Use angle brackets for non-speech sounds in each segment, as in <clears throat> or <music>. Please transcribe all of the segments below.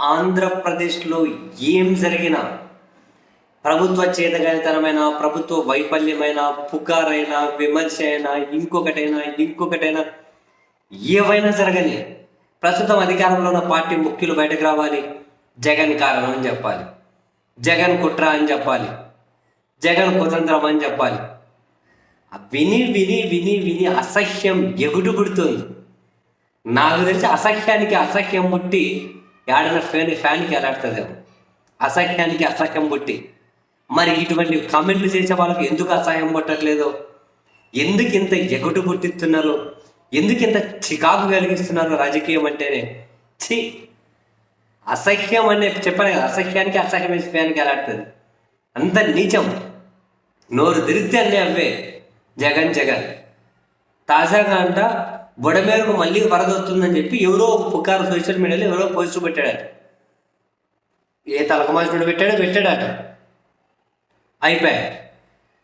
ఆంధ్రప్రదేశ్లో ఏం జరిగినా ప్రభుత్వ చేతగానితనమైన ప్రభుత్వ వైఫల్యమైన పుకారైనా విమర్శ అయినా ఇంకొకటైనా ఇంకొకటైనా ఏవైనా జరగని ప్రస్తుతం అధికారంలో ఉన్న పార్టీ ముఖ్యులు బయటకు రావాలి. జగన్ కారణం అని చెప్పాలి. జగన్ కుట్ర అని చెప్పాలి. జగన్ కుతంత్రం అని చెప్పాలి. ఆ విని విని విని విని అసహ్యం ఎగుడు పుడుతుంది నాకు తెలిసి అసహ్యానికి అసహ్యం పుట్టి ఏడన ఫ్యాన్ ఫ్యాన్కి ఎలాడుతుందేమో అసహ్యానికి అసహ్యం పుట్టి. మరి ఇటువంటి కామెంట్లు చేసే వాళ్ళకి ఎందుకు అసహ్యం పుట్టట్లేదు? ఎందుకు ఇంత ఎగుటు పుట్టిస్తున్నారు? ఎందుకు ఇంత చికాకు కలిగిస్తున్నారు రాజకీయం అంటేనే? ఛీ! అసహ్యం అనే చెప్పాను కదా అసహ్యానికి అసహ్యం ఫ్యాన్కి ఎలాడుతుంది అంత నీచం. నోరు తిరిగితే అన్నీ అవే. జగన్ జగన్. తాజాగా అంట బుడమేరకు మళ్ళీ వరద వస్తుందని చెప్పి ఎవరో ఒక పుకారు సోషల్ మీడియాలో ఎవరో పోస్ట్ పెట్టాడట ఏ తలకమాసుడు పెట్టాడో పెట్టాడట. అయిపోయా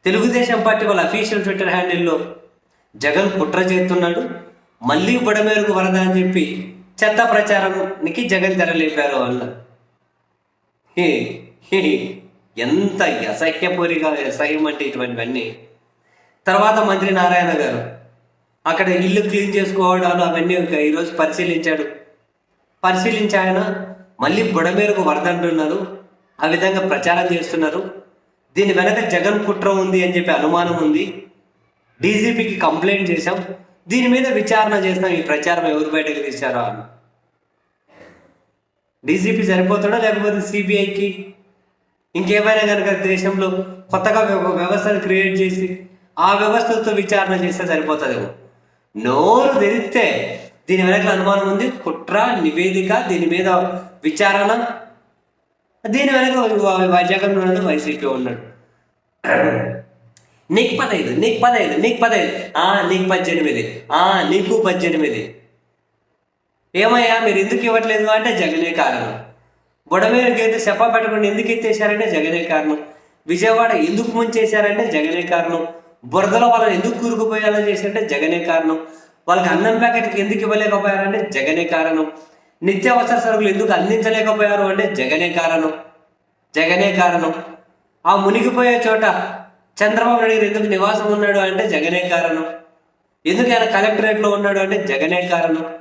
తెలుగుదేశం పార్టీ వాళ్ళ అఫీషియల్ ట్విట్టర్ హ్యాండిల్లో జగన్ కుట్ర చేస్తున్నాడు మళ్ళీ బుడమేరకు వరద అని చెప్పి చెత్త ప్రచారానికి జగన్ తెరలేపారు వాళ్ళు. హే, హే, ఎంత అసహ్యపూరిగా అసహ్యం అంటే ఇటువంటివన్నీ. తర్వాత మంత్రి నారాయణ గారు అక్కడ ఇల్లు క్లీన్ చేసుకోవడాలు అవన్నీ ఈరోజు పరిశీలించాడు. పరిశీలించి ఆయన మళ్ళీ బుడమేరకు వరద అంటున్నారు ఆ విధంగా ప్రచారం చేస్తున్నారు. దీని వెనక జగన్ కుట్ర ఉంది అని చెప్పి అనుమానం ఉంది. డీజీపీకి కంప్లైంట్ చేశాం. దీని మీద విచారణ చేస్తాం. ఈ ప్రచారం ఎవరు బయటకు తీశారో అని. డీజీపీ సరిపోతాడా లేకపోతే సిబిఐకి? ఇంకేమైనా కనుక దేశంలో కొత్తగా ఒక వ్యవస్థను క్రియేట్ చేసి ఆ వ్యవస్థతో విచారణ చేస్తే సరిపోతుందేమో. నోరు తెరిస్తే దీని వెనక అనుమానం ఉంది. కుట్ర నివేదిక దీని మీద విచారణ. దీని వెనక వ- ఉన్నాడు వైసీపీ ఉన్నాడు. <clears throat> నీకు పదైదు నీకు పదైదు నీకు పదైదు. ఆ నీకు పద్దెనిమిది. ఆ నీకు పద్దెనిమిది. ఏమయ్యా మీరు ఎందుకు ఇవ్వట్లేదు అంటే జగనే కారణం. బుడమేరు అయితే చెప్ప పెట్టకుండా ఎందుకు ఎత్తేసారంటే జగనే కారణం. విజయవాడ ఎందుకు ముంచేశారంటే జగనే కారణం. బురదలో వాళ్ళని ఎందుకు కూరుకుపోయేలా చేశారంటే జగనే కారణం. వాళ్ళకి అన్నం ప్యాకెట్కి ఎందుకు ఇవ్వలేకపోయారంటే జగనే కారణం. నిత్యావసర సరుకులు ఎందుకు అందించలేకపోయారు అంటే జగనే కారణం. జగనే కారణం. ఆ మునిగిపోయే చోట చంద్రబాబు నాయుడు గారు ఎందుకు నివాసం ఉన్నాడు అంటే జగనే కారణం. ఎందుకు ఆయన కలెక్టరేట్లో ఉన్నాడు అంటే జగనే కారణం.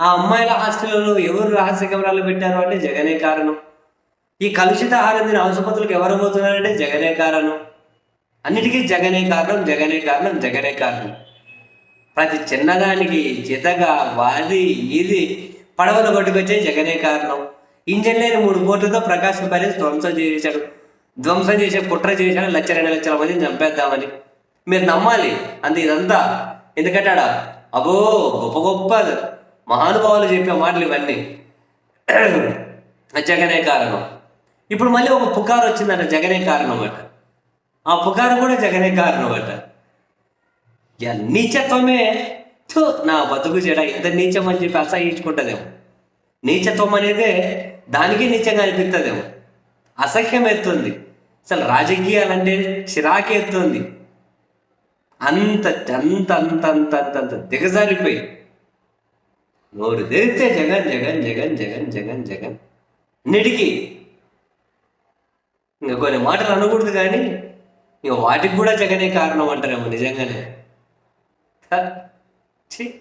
ఆ అమ్మాయిల హాస్టల్లో ఎవరు రహస్య కెమెరాలు పెట్టారు అంటే జగనే కారణం. ఈ కలుషిత ఆహారం ఆసుపత్రులకు ఎవరు పోతున్నారంటే జగనే కారణం. అన్నిటికీ జగనే కారణం జగనే కారణం జగనే కారణం. ప్రతి చిన్నదానికి చితగా వాది ఇది పడవలు కొట్టుకొచ్చే జగనే కారణం. ఇంజన్ లేని మూడు బోట్లతో ప్రకాశం ప్యాలెస్ ధ్వంసం చేశాడు. ధ్వంసం చేసే కుట్ర చేశాడు లక్ష రెండు లక్షల మందిని చంపేద్దామని. మీరు నమ్మాలి అంత ఇదంతా. ఎందుకంటే ఆడ అబో గొప్ప గొప్ప మహానుభావులు చెప్పే మాటలు ఇవన్నీ. జగనే కారణం. ఇప్పుడు మళ్ళీ ఒక పుకారు వచ్చిందంట జగనే కారణం అట. ఆ పుకారు కూడా జగనే కారణం అట నీచత్వమే థు, నా బతుకు చెడ. ఇంత నీచం అని చెప్పి అసహించుకుంటుందేమో నీచత్వం అనేది దానికి నీచంగా అనిపిస్తుందేమో అసహ్యం ఎత్తుంది. అసలు రాజకీయాలంటే చిరాకు ఎత్తుంది. అంత అంత అంత అంత అంత అంత దిగజారిపోయి. నోరు తెరిస్తే జగన్ జగన్ జగన్ జగన్ జగన్ జగన్. నిడికి ఇంకా కొన్ని మాటలు అనకూడదు కానీ వాటికి కూడా జగనే కారణం అంటారేమో నిజంగానే. ఛీ.